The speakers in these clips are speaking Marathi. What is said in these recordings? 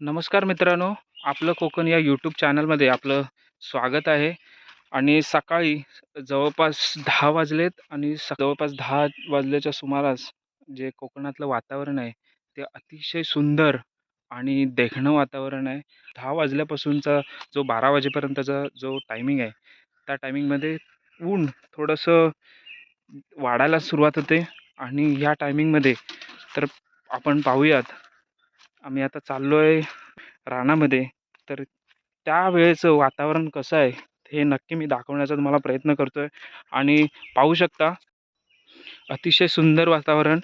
नमस्कार मित्रांनो आपलं कोकण या यूट्यूब चॅनलमध्ये आपलं स्वागत आहे. आणि सकाळी जवळपास दहा वाजलेत आणि स जवळपास दहा वाजल्याच्या सुमारास जे कोकणातलं वातावरण आहे ते अतिशय सुंदर आणि देखणं वातावरण आहे. दहा वाजल्यापासूनचा जो बारा वाजेपर्यंतचा जो टायमिंग आहे त्या टायमिंगमध्ये ऊन थोडंसं वाढायला सुरुवात होते. आणि ह्या टायमिंगमध्ये तर आपण पाहूयात आम्ही आता चाललो आहे रानामध्ये. तर त्या वेळेचं वातावरण कसं आहे हे नक्की मी दाखवण्याचा तुम्हाला प्रयत्न करतो आहे आणि पाहू शकता अतिशय सुंदर वातावरण.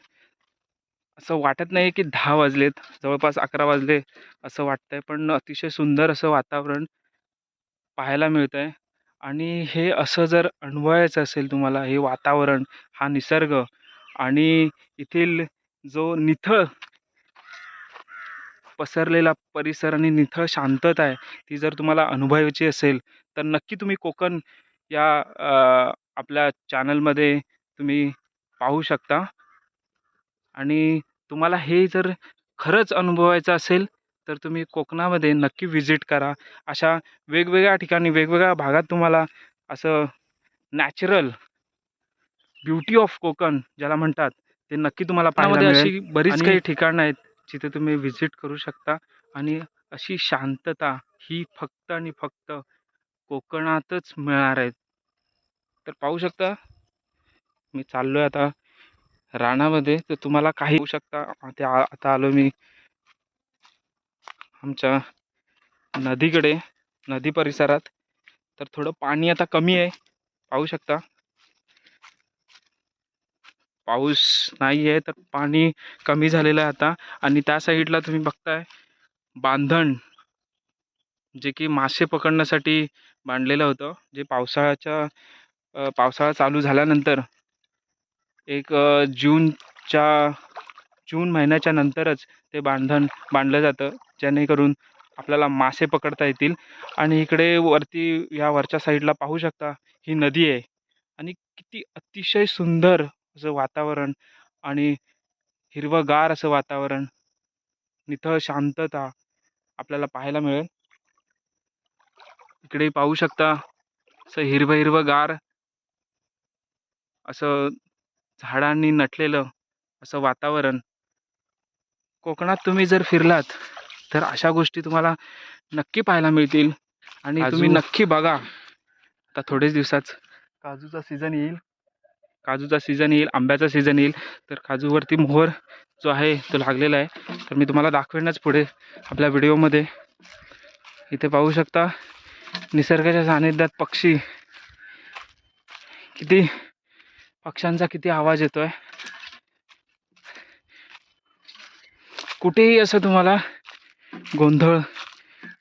असं वाटत नाही की दहा वाजलेत जवळपास अकरा वाजले असं वाटतं आहे पण अतिशय सुंदर असं वातावरण पाहायला मिळतं आहे आणि हे असं जर अनुभवायचं असेल तुम्हाला हे वातावरण हा निसर्ग आणि येथील जो निथळ पसरलेला परिसर आणि निथळ शांतता आहे ती जर तुम्हाला अनुभवायची असेल तर नक्की तुम्ही कोकण या आपल्या चॅनलमध्ये तुम्ही पाहू शकता. आणि तुम्हाला हे जर खरंच अनुभवायचं असेल तर तुम्ही कोकणामध्ये नक्की व्हिजिट करा. अशा वेगवेगळ्या ठिकाणी वेगवेगळ्या भागात तुम्हाला असं नॅचरल ब्युटी ऑफ कोकण ज्याला म्हणतात ते नक्की तुम्हाला पाहायला अशी बरीच काही ठिकाणं आहेत. जिथे तुम्ही व्हिजिट करू शकता आणि अशी शांतता ही फक्त आणि फक्त कोकणातच मिळणार आहेत तर पाहू शकता मी चाललो आहे आता रानामध्ये. तर तुम्हाला काही होऊ शकता. ते आता आलो मी आमच्या नदीकडे नदी परिसरात. तर थोडं पाणी आता कमी आहे. पाहू शकता. पाऊस नाही आहे तर पाणी कमी झालेलं आहे आता. आणि त्या साईडला तुम्ही बघताय बांधण जे की मासे पकडण्यासाठी बांधलेलं होतं जे पावसाळ्याच्या पावसाळा चालू झाल्यानंतर एक जूनच्या जून महिन्याच्या नंतरच ते बांधण बांधलं जातं जेणेकरून आपल्याला मासे पकडता येतील. आणि इकडे वरती या वरच्या साईडला पाहू शकता ही नदी आहे. आणि किती अतिशय सुंदर असं वातावरण आणि हिरवंगार असं वातावरण निथळ शांतता आपल्याला पाहायला मिळेल. इकडे पाहू शकता असं हिरवं हिरवं गार असं झाडांनी नटलेलं असं वातावरण. कोकणात तुम्ही जर फिरलात तर अशा गोष्टी तुम्हाला नक्की पाहायला मिळतील. आणि तुम्ही नक्की बघा. आता थोडेच दिवसात काजूचा सीझन येईल. काजूचा सीझन येईल आंब्याचा सीझन येईल. तर काजूवरती मोहर जो आहे तो लागलेला आहे. तर मी तुम्हाला दाखवेनच पुढे आपल्या व्हिडिओमध्ये इथे पाहू शकता निसर्गाच्या सानिध्यात पक्षी किती पक्ष्यांचा किती आवाज येतो आहे कुठेही असं तुम्हाला गोंधळ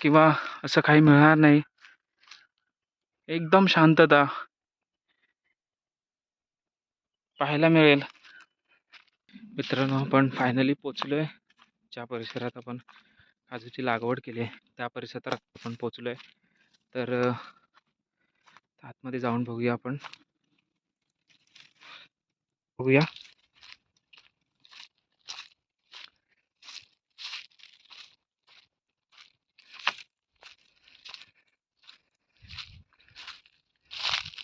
किंवा असं काही मिळणार नाही. एकदम शांतता. पाहायला मिळेल. मित्रांनो आपण फायनली पोचलो आहे ज्या परिसरात आपण काजूची लागवड केली आहे त्या परिसरात आपण पोचलो आहे तर आतमध्ये जाऊन बघूया आपण. बघूया.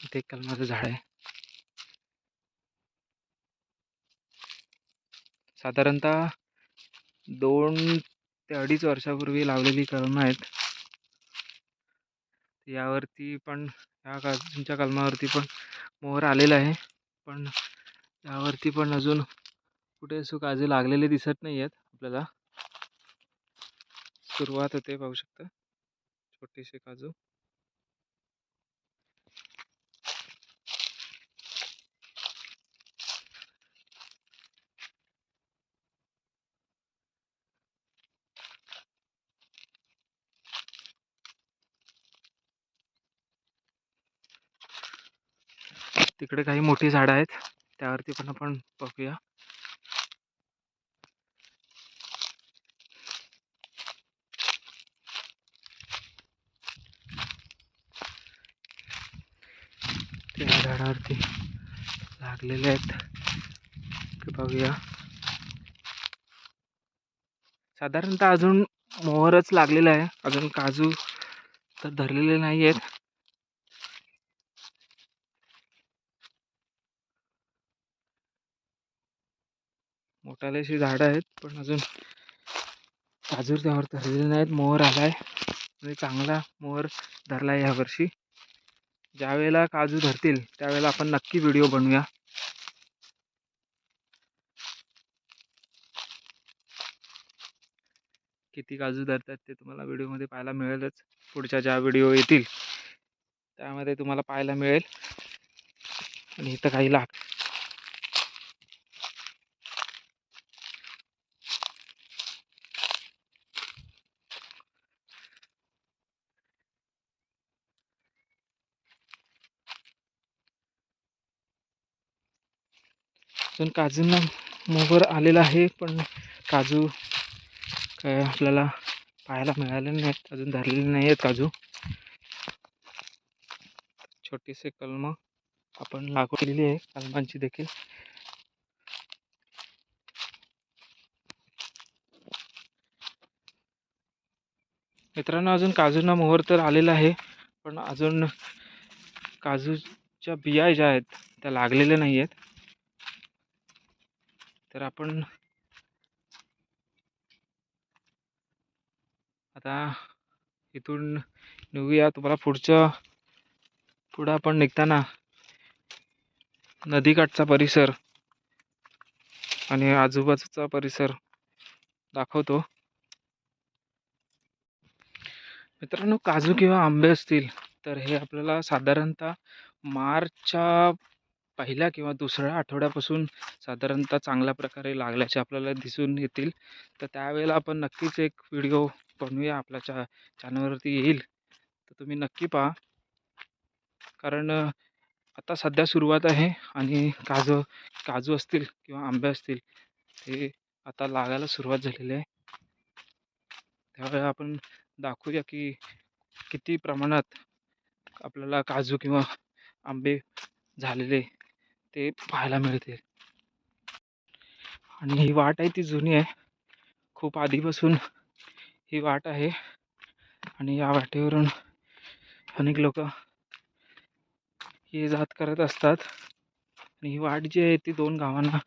इथे एक कलमाचं झाड आहे. साधारणतः दोन ते अडीच वर्षापूर्वी लावलेली कलमं आहेत. यावरती पण ह्या काजूंच्या कलमावरती पण मोहर आलेला आहे. पण यावरती पण अजून कुठे असं काजू लागलेले दिसत नाही आहेत आपल्याला. सुरुवात होते पाहू शकता. छोटेसे काजू. तिकडे काही मोठी झाडं आहेत. त्यावरती पण आपण बघूया. त्या झाडावरती लागलेले आहेत. बघूया. साधारणतः अजून मोहरच लागलेला आहे. अजून काजू तर धरलेले नाही आहेत मोठाले अशी झाडं आहेत पण अजून काजू त्यावर धरलेले नाहीत. मोहर आहे म्हणजे चांगला मोहर धरला आहे यावर्षी. ज्यावेळेला काजू धरतील त्यावेळेला आपण नक्की व्हिडिओ बनवूया. किती काजू धरतात ते तुम्हाला व्हिडिओमध्ये पाहायला मिळेलच. पुढच्या ज्या व्हिडिओ येतील त्यामध्ये तुम्हाला पाहायला मिळेल. आणि इथं काही लाग अजून काजूंना मोहर आलेला आहे पण काजू काय आपल्याला पाहायला मिळाले नाहीत अजून धरलेले नाही आहेत काजू. छोटीसे कलम आपण लागवड केलेली आहे कलमांची देखील. मित्रांनो अजून काजूंना मोहर तर आलेला आहे पण अजून काजूच्या बिया ज्या आहेत त्या लागलेल्या नाही आहेत तर आपण आता इथून निघूया. तुम्हाला पुढच्या पुढं आपण निघताना नदीकाठचा परिसर आणि आजूबाजूचा परिसर दाखवतो. मित्रांनो काजू किंवा आंबे असतील तर हे आपल्याला साधारणतः मार्चच्या पहिल्या किंवा दुसऱ्या आठवड्यापासून साधारणतः चांगल्या प्रकारे लागल्याचे आपल्याला दिसून येतील. तर त्यावेळेला आपण नक्कीच एक व्हिडिओ बनवूया. आपल्या चा चॅनलवरती येईल. तर तुम्ही नक्की पहा. कारण आता सध्या सुरुवात आहे आणि काजू काजू असतील किंवा आंबे असतील ते आता लागायला सुरुवात झालेली आहे. त्यावेळेला आपण दाखवूया की किती प्रमाणात आपल्याला काजू किंवा आंबे झालेले ते पाहायला मिळते. आणि ही वाट आहे ती जुनी आहे. खूप आधीपासून ही वाट आहे. आणि या वाटेवरून अनेक लोक ये जात करत असतात. आणि ही वाट जी आहे ती दोन गावांना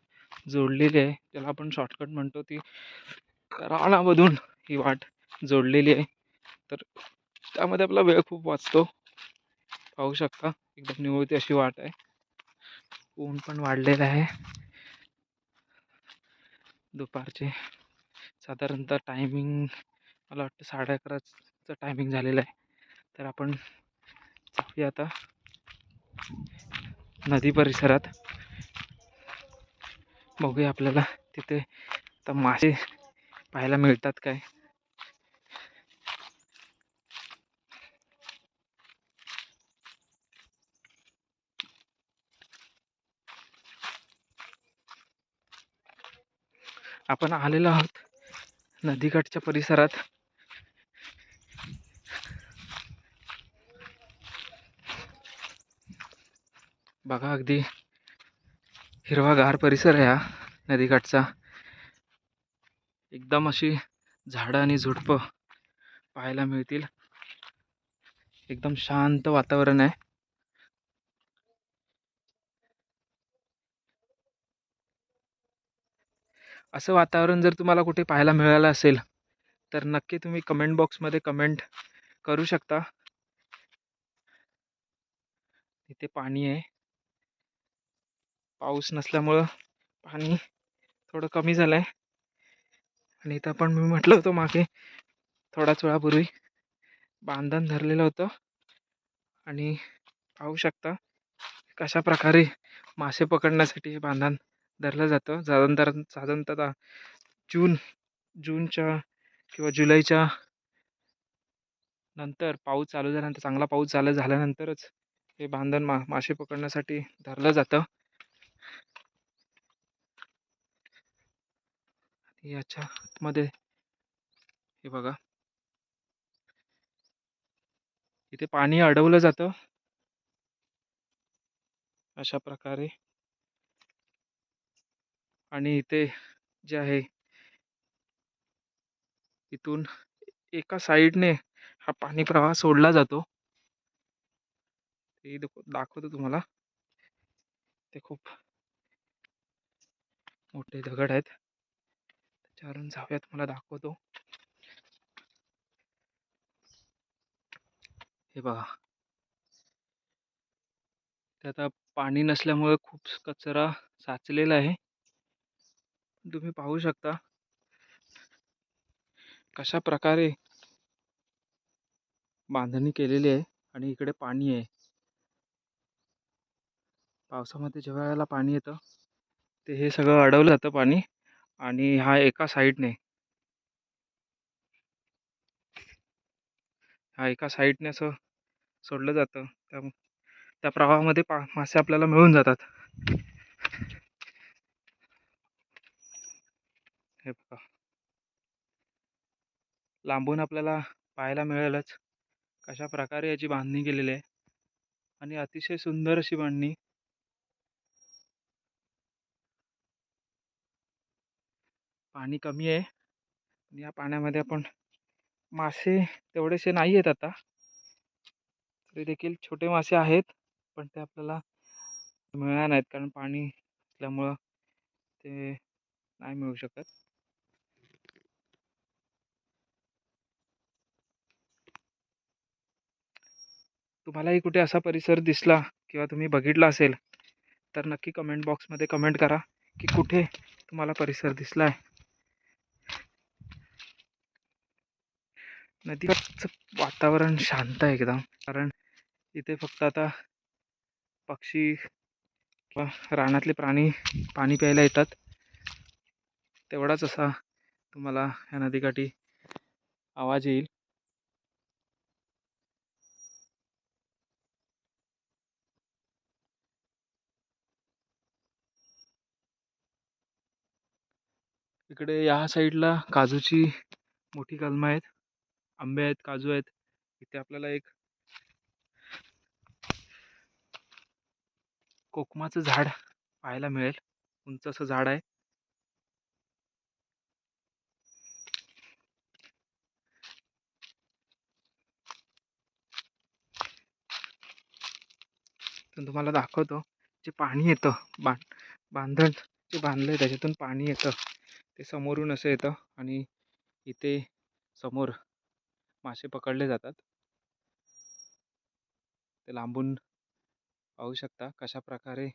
जोडलेली आहे. त्याला आपण शॉर्टकट म्हणतो ती राणामधून ही वाट जोडलेली आहे. तर त्यामध्ये आपला वेळ खूप वाचतो. पाहू शकता एकदम निवळती अशी वाट आहे. ऊन पण वाढलेलं आहे. दुपारचे साधारणतः टायमिंग मला वाटतं साडे अकराचं टायमिंग झालेलं आहे. तर आपण जाऊया आता नदी परिसरात. बघूया आपल्याला तिथे आता मासे पाहायला मिळतात काय? आपण आलेलो आहोत नदीकाठच्या परिसरात. बघा अगदी हिरवागार परिसर आहे हा नदीकाठचा. एकदम अशी झाडं आणि झुडपं पाहायला मिळतील. एकदम शांत वातावरण आहे. असं वातावरण जर तुम्हाला कुठे पाहायला मिळालं असेल तर नक्की तुम्ही कमेंट बॉक्समध्ये कमेंट करू शकता. इथे पाणी आहे. पाऊस नसल्यामुळं पाणी थोडं कमी झालं आहे आणि इथं पण मी म्हटलं होतं मागे थोड्याच वेळापूर्वी बांधण धरलेलं होतं. आणि पाहू शकता कशा प्रकारे मासे पकडण्यासाठी हे बांधण धरलं जातं. साधारण साधारणतः जून जूनच्या किंवा जुलैच्या नंतर पाऊस चालू झाल्यानंतर चांगला पाऊस चालू झाल्यानंतरच हे बांधण मा मासे पकडण्यासाठी धरलं जातं. याच्या मध्ये हे बघा. इथे पाणी अडवलं जातं. अशा प्रकारे आणि इथे जे आहे इथून एका साईडने हा पाणी प्रवाह सोडला जातो. ते दाखवतो तुम्हाला. ते खूप मोठे दगड आहेत. त्याच्यावरून जाऊया तुम्हाला दाखवतो. हे बघा. ते आता पाणी नसल्यामुळे खूप कचरा साचलेला आहे. तुम्ही पाहू शकता. कशा प्रकारे बांधणी केलेली आहे आणि इकडे पाणी आहे. पावसामध्ये जेव्हा याला पाणी येतं ते हे सगळं अडवलं जातं पाणी आणि हा एका साईडने हा एका साईडने असं सोडलं जातं. त्या त्या प्रवाहामध्ये पा मासे आपल्याला मिळून जातात. हे बघा लांबून आपल्याला पाहायला मिळेलच कशा प्रकारे याची बांधणी केलेली आहे आणि अतिशय सुंदर अशी बांधणी पाणी कमी आहे आणि या पाण्यामध्ये आपण मासे तेवढेसे नाही आहेत आता. तरी देखील छोटे मासे आहेत पण ते आपल्याला मिळणार नाहीत कारण पाणी असल्यामुळं ते नाही मिळू शकत. तुम्हालाही कुठे असा परिसर दिसला किंवा तुम्ही बघितला असेल तर नक्की कमेंट बॉक्समध्ये कमेंट करा की कुठे तुम्हाला परिसर दिसला आहे. नदीचं वातावरण शांत आहे एकदम कारण इथे फक्त आता पक्षी किंवा रानातले प्राणी पाणी प्यायला येतात. तेवढाच असा तुम्हाला ह्या नदीकाठी आवाज येईल. इकडे या साईडला काजूची मोठी कलमं आहेत. आंबे आहेत काजू आहेत. इथे आपल्याला एक कोकमाचं झाड पाहायला मिळेल. उंच असं झाड आहे. तुम्हाला दाखवतो. जे पाणी येतं बांध बांधण जे बांधलं आहे त्याच्यातून पाणी येतं. ते समोरून असं येतं आणि इथे समोर मासे पकडले जातात. ते लांबून पाहू शकता कशा प्रकारे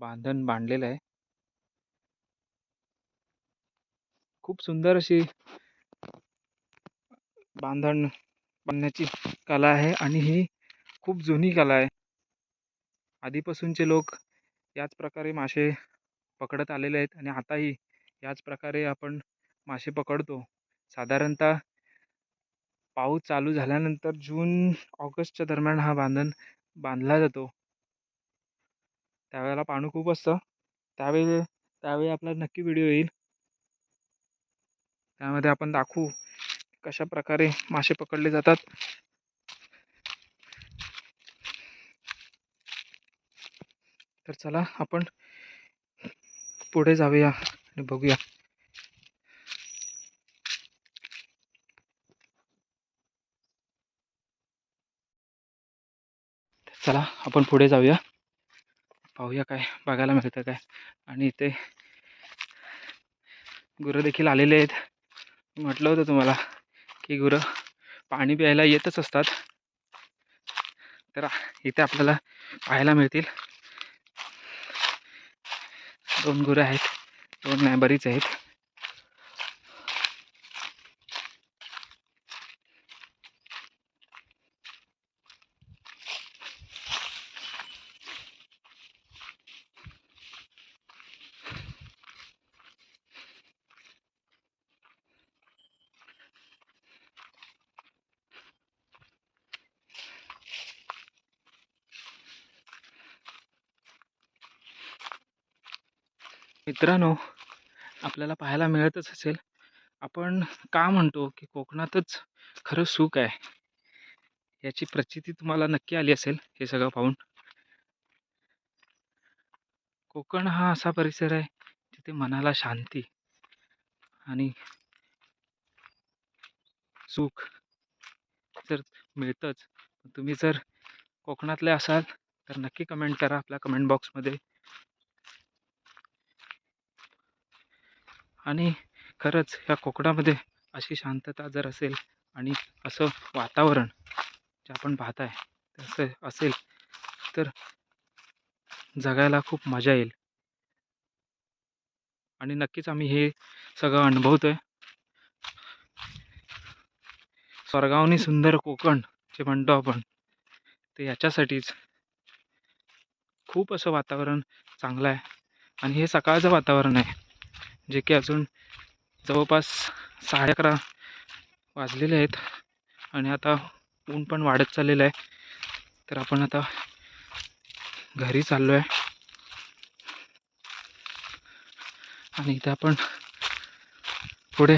बांधण बांधलेलं आहे. खूप सुंदर अशी बांधण बांधण्याची कला आहे आणि ही खूप जुनी कला आहे. आधीपासूनचे लोक याच प्रकारे मासे पकडत आलेले आहेत आणि आताही याच प्रकारे आपण मासे पकडतो. साधारणतः पाऊस चालू झाल्यानंतर जून ऑगस्टच्या दरम्यान हा बांधण बांधला जातो. त्यावेळेला पाणी खूप असतं. त्यावेळी त्यावेळी आपला नक्की व्हिडिओ येईल. त्यामध्ये आपण दाखवू कशा प्रकारे मासे पकडले जातात. तर चला आपण पुढे जाऊया आणि बघूया. चला आपण पुढे जाऊया. पाहूया काय बघायला मिळतं काय. आणि इथे गुरं देखील आलेले आहेत. म्हटलं होतं तुम्हाला की गुरं पाणी प्यायला येतच असतात. तर इथे आपल्याला पाहायला मिळतील. दोन गुरं आहेत. दोन नाही बरीच आहेत. मित्रांनो आपल्याला पाहायला मिळतच असेल. आपण का म्हणतो की कोकणातच खरं सुख आहे? याची प्रचिती तुम्हाला नक्की आली असेल हे सगळं पाहून. कोकण हा असा परिसर आहे जिथे मनाला शांती आणि सुख तर मिळतंच तुम्ही जर कोकणातले असाल तर नक्की कमेंट करा. आपल्या कमेंट बॉक्समध्ये आणि खरंच ह्या कोकणामध्ये अशी शांतता जर असेल आणि असं वातावरण जे आपण पाहत आहे तसं असेल तर जगायला खूप मजा येईल. आणि नक्कीच आम्ही हे सगळं अनुभवतोय. स्वर्गावनी सुंदर कोकण जे म्हणतो आपण ते याच्यासाठीच खूप असं वातावरण चांगलं आहे. आणि हे सकाळचं वातावरण आहे. जे की अजून जवळपास साडे अकरा वाजलेले आहेत आणि आता ऊन पण वाढत चाललेलं आहे. तर आपण आता घरी चाललो आहे आणि इथे आपण पुढे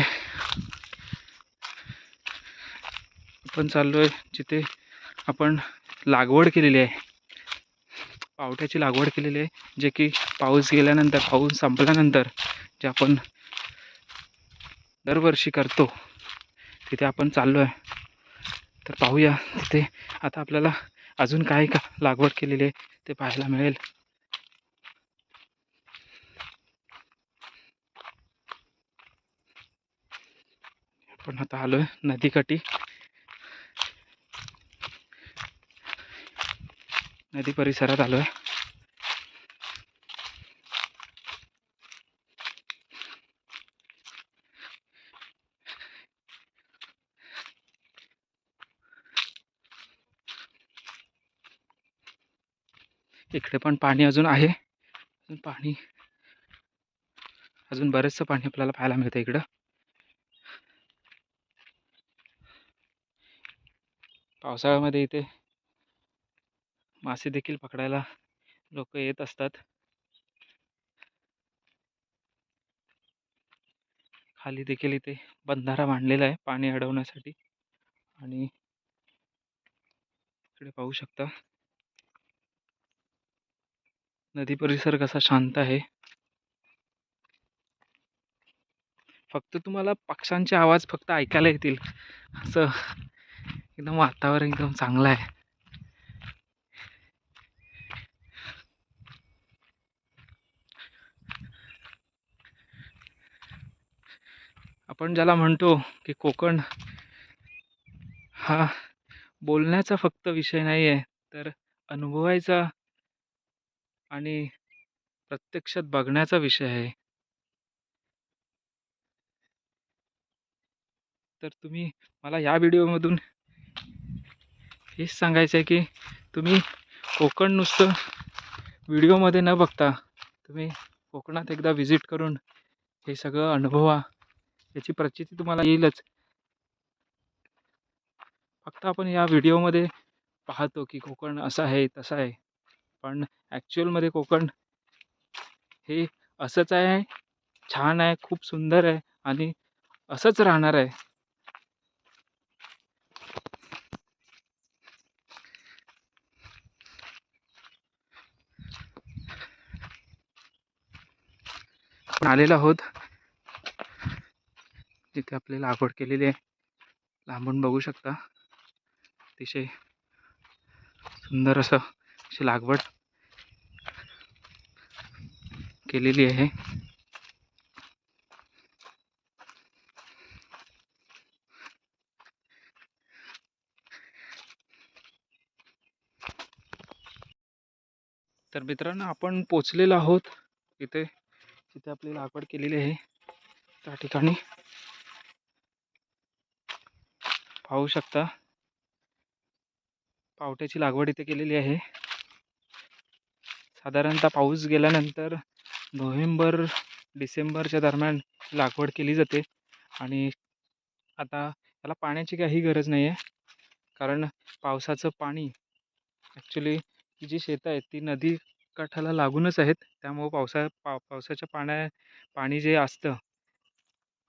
आपण चाललो आहे जिथे आपण लागवड केलेली आहे. पावट्याची लागवड केलेली आहे जे की पाऊस गेल्यानंतर पाऊस संपल्यानंतर जे आपण दरवर्षी करतो तिथे आपण चाललो आहे तर पाहूया तिथे आता आपल्याला अजून काय का लागवड केलेली आहे ते पाहायला मिळेल. आपण आता आलोय नदीकाठी. नदी परिसरात आलोय. इकडे पण पाणी अजून आहे. अजून पाणी. अजून बरेचसं पाणी आपल्याला पाहायला मिळतं इकडं. पावसाळ्यामध्ये इथे मासे देखील पकडायला लोक येत असतात. खाली देखील इथे बंधारा बांधलेला आहे पाणी अडवण्यासाठी. आणि इकडे पाहू शकता. नदी परिसर कसा शांत आहे? फक्त तुम्हाला पक्ष्यांचे आवाज फक्त ऐकायला येतील. असं एकदम वातावरण एकदम चांगलं आहे. आपण ज्याला म्हणतो की कोकण हा बोलण्याचा फक्त विषय नाही आहे तर अनुभवायचा आणि प्रत्यक्षात बघण्याचा विषय आहे. तर तुम्ही मला या व्हिडिओमधून हेच सांगायचं आहे की तुम्ही कोकण नुसतं व्हिडिओमध्ये न बघता तुम्ही कोकणात एकदा व्हिजिट करून हे सगळं अनुभवा. याची प्रचिती तुम्हाला येईलच. फक्त आपण या व्हिडिओमध्ये पाहतो की कोकण असं आहे तसं आहे. पण ॲक्च्युअलमध्ये कोकण हे असंच आहे छान आहे खूप सुंदर आहे आणि असंच राहणार आहे. आलेलो आहोत जिथे आपली लागवड केलेली आहे. लांबून बघू शकता. अतिशय सुंदर असं ची लागवड केलेली आहे. तर मित्रांनो आपण पोचलेलो आहोत इथे जिथे आपली लागवड केलेली आहे. त्या ठिकाणी. पाहू शकता पावट्याची लागवड इथे केलेली आहे. साधारणतः पाऊस गेल्यानंतर नोव्हेंबर डिसेंबरच्या दरम्यान लागवड केली जाते आणि आता त्याला पाण्याची काही गरज नाही आहे कारण पावसाचं पाणी ॲक्च्युली जी शेतं आहेत ती नदी काठाला लागूनच आहेत. त्यामुळं पावसा पा पावसाच्या पाण्या पाणी जे असतं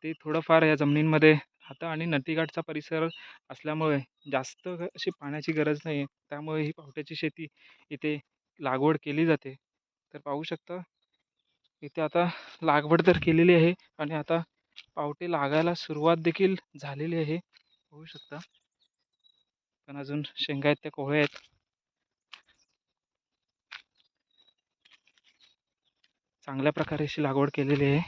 ते थोडंफार या जमिनींमध्ये राहतं आणि नदीकाठचा परिसर असल्यामुळे जास्त अशी पाण्याची गरज नाही आहे त्यामुळे ही पावट्याची शेती इथे लागवड केली जाते. तर पाहू शकता इथे आता लागवड तर केलेली आहे आणि आता पावटे लागायला सुरुवात देखील झालेली आहे. होऊ शकता. पण अजून शेंगा आहेत त्या कोहळ्या आहेत. चांगल्या प्रकारे अशी लागवड केलेली आहे.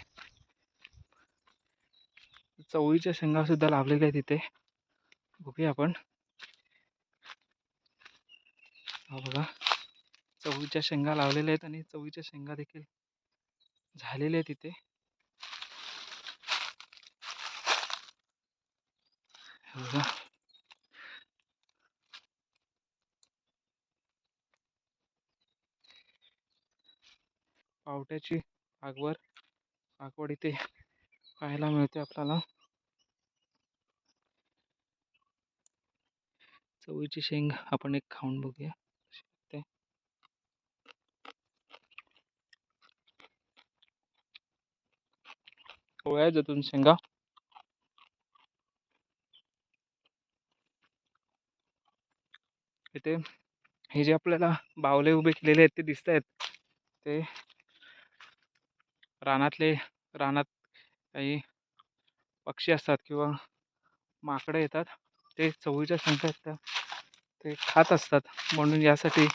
चवळीच्या शेंगा सुद्धा लावलेल्या आहेत इथे. बघूया आपण. हा बघा. चवळीच्या शेंगा लावलेल्या आहेत आणि चवळीच्या शेंगा देखील झालेल्या आहेत इथे. पावट्याची लागवड लागवड इथे पाहायला मिळते आपल्याला. चवळीची शेंग आपण एक खाऊन बघूया कशी लागते. कोवळ्या आहेत शेंगा इथे हे जे आपल्याला बावले उभे केलेले आहेत ते दिसत आहेत. ते रानातले रानात काही पक्षी असतात किंवा माकडं येतात. ते चवळीच्या शेंगा आहेत त्या. ते खात असतात. म्हणून यासाठी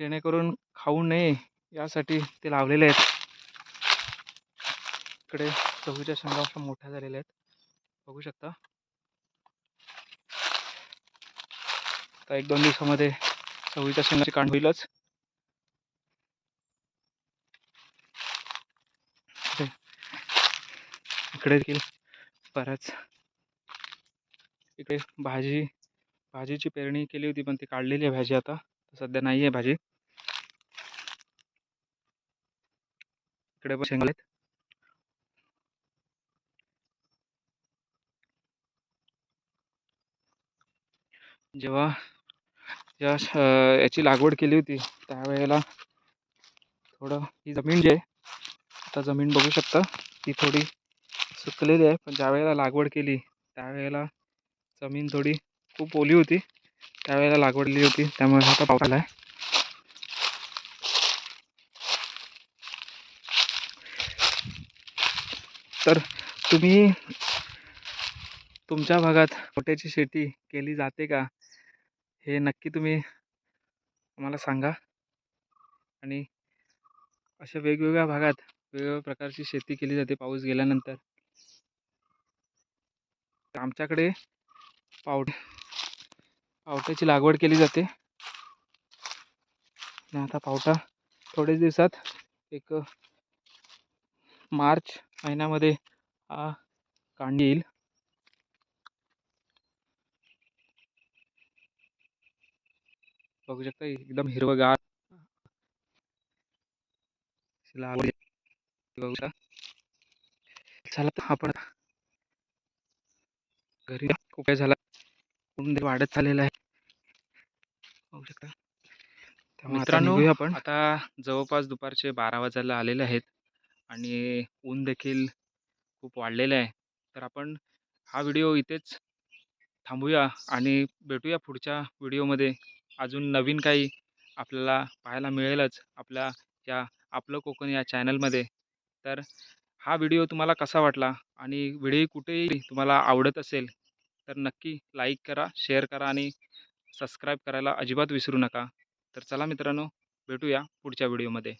जेणेकरून खाऊ नये यासाठी ते लावलेले आहेत. इकडे चवळीच्या शेंगा अशा मोठ्या झालेल्या आहेत. बघू शकता. आता एक दोन दिवसामध्ये चवळीच्या शेंगाची कांड होईलच. इकडे देखील बऱ्याच इकडे भाजी भाजीची पेरणी केली होती पण ती काढलेली आहे भाजी आता. सध्या नाही आहे भाजी. इकडे पण शेंगा जेव्हा या श- याची लागवड केली होती त्यावेळेला थोडं ही जमीन जी आहे आता जमीन बघू शकता ती थोडी सुकलेली आहे. पण ज्यावेळेला लागवड केली त्यावेळेला जमीन थोडी खूप ओली होती. त्यावेळेला लागवडली होती त्यामुळे आता पाऊस आला आहे तर तुम्ही तुमच्या भागात पोट्याची शेती केली जाते का? हे नक्की तुम्ही आम्हाला सांगा. आणि अशा वेगवेगळ्या भागात वेगवेगळ्या प्रकारची शेती केली जाते पाऊस गेल्यानंतर. आमच्याकडे पावट पावट्याची लागवड केली जाते. आणि आता पावटा थोडेच दिवसात एक मार्च महिन्यामध्ये हा कांडी येईल. बघू शकता एकदम हिरवगार. बघू शकता. चला तर आपण घरी खूप काय झाला. वाढत चाललेलं आहे. बघू शकता. मित्रांनो, आपण. आता जवळपास दुपारचे बारा वाजायला आलेले आहेत आणि ऊन देखील खूप वाढलेलं आहे. तर आपण हा व्हिडिओ इथेच थांबूया आणि भेटूया पुढच्या व्हिडिओमध्ये. अजून नवीन काही आपल्याला पाहायला मिळेलच आपल्या या आपलं कोकण या चॅनलमध्ये तर हा व्हिडिओ तुम्हाला कसा वाटला? आणि व्हिडिओ कुठेही तुम्हाला आवडत असेल तर नक्की लाईक करा शेअर करा आणि सबस्क्राईब करायला अजिबात विसरू नका. तर चला मित्रांनो भेटूया पुढच्या व्हिडिओमध्ये